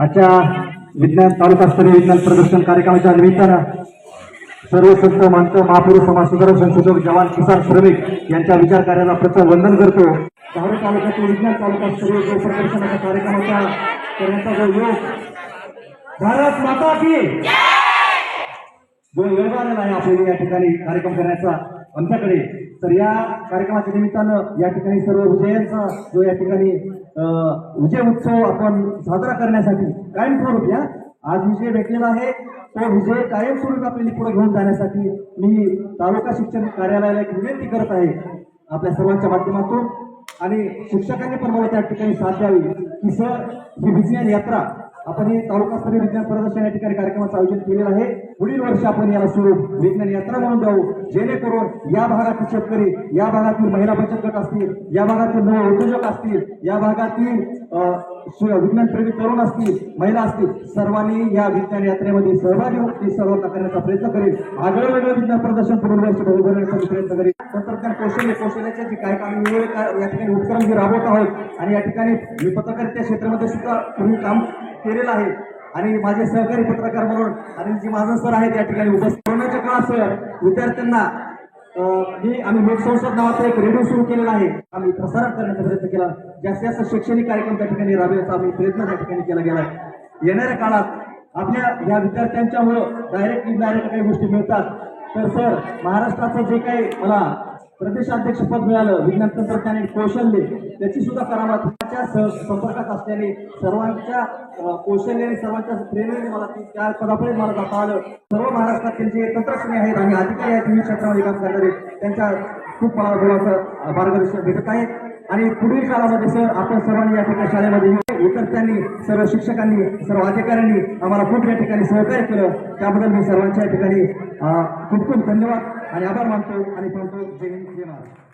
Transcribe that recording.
आजच्या विज्ञान तालुकास्तरीय विज्ञान प्रदर्शन कार्यक्रमाच्या निमित्तानं सर्व संत मंत महापुरुष समाज सुधारक संशोधक जवान किसान श्रमिक यांच्या विचार कार्याला प्रथम वंदन करतो. धावरे तालुक्यातील विज्ञान तालुकास्तरीय जो प्रदर्शनाच्या कार्यक्रमाचा करण्याचा जो योग भारत माता की जो योग आलेला आहे आपल्याला या ठिकाणी कार्यक्रम करण्याचा आमच्याकडे. तर या कार्यक्रमाच्या निमित्तानं या ठिकाणी सर्व विजयांचा जो या ठिकाणी विजय उत्सव आपण साजरा करण्यासाठी कायमस्वरूप या आज विजय भेटलेला आहे. तो विजय कायमस्वरूपी आपल्याला पुढे घेऊन जाण्यासाठी मी तालुका शिक्षण कार्यालयाला एक विनंती करत आहे आपल्या सर्वांच्या माध्यमातून. आणि शिक्षकांनी पण मला त्या ठिकाणी साथ द्यावी की सर ही विज्ञान यात्रा आपण हे तालुकास्तरीय विज्ञान प्रदर्शन या ठिकाणी कार्यक्रमाचं आयोजन केलेलं आहे. पुढील वर्षी आपण याला स्वरूप विज्ञान यात्रा म्हणून जाऊ. जेणेकरून या भागातील शेतकरी या भागातील महिला बचत गट असतील या भागातील नव उद्योजक असतील या भागातील विज्ञानप्रेमी तरुण असतील महिला असतील सर्वांनी या विज्ञान यात्रेमध्ये सहभागी होऊन सर्वांना करण्याचा प्रयत्न करेल. आगळं वेगळं विज्ञान प्रदर्शन पुढील वर्ष उभारण्याचा प्रयत्न करेल. तंत्रज्ञान कौशल्य कौशल्याचे जे काही काम या ठिकाणी उपक्रम जे राबवत आहोत आणि या ठिकाणी मी पत्रकारिता क्षेत्रामध्ये सुद्धा पूर्वी काम केलेलं आहे. आणि माझे सहकारी पत्रकार म्हणून अनिलजी महाजन सर आहेत या ठिकाणी उपस्थित. कोरोनाच्या काळात सर विद्यार्थ्यांना मी आम्ही लोकसंसद नावाचा एक रेडिओ सुरू केलेला आहे. आम्ही प्रसारण करण्याचा प्रयत्न केला. जास्तीत जास्त शैक्षणिक कार्यक्रम त्या ठिकाणी राबवण्याचा आम्ही प्रयत्न त्या ठिकाणी केला गेला. आहे येणाऱ्या काळात आपल्या या विद्यार्थ्यांच्यामुळं डायरेक्ट इनडायरेक्ट काही गोष्टी मिळतात. तर सर महाराष्ट्राचं जे काही मला प्रदेशाध्यक्षपद मिळालं विज्ञान तंत्रज्ञान आणि कौशल्य त्याची सुद्धा करामत संपर्कात असल्याने सर्वांच्या कौशल्याने सर्वांच्या प्रेरणेने मला ती- त्या पदापर्यंत मला जाता आलं. सर्व महाराष्ट्रातील जे तंत्रज्ञ आहेत आणि अधिकारी आहेत विविध क्षेत्रामध्ये काम करणारे त्यांच्या खूप मला बोलाचं मार्गदर्शन भेटत आहे. आणि पुढील काळामध्ये सर आपण सर्वांनी या ठिकाणी शाळेमध्ये विद्यार्थ्यांनी सर्व शिक्षकांनी सर्व अधिकाऱ्यांनी आम्हाला खूप या ठिकाणी सहकार्य केलं. त्याबद्दल मी सर्वांच्या या ठिकाणी खूप खूप धन्यवाद आणि आभार मानतो आणि सांगतो जय हिंद जय महाराष्ट्र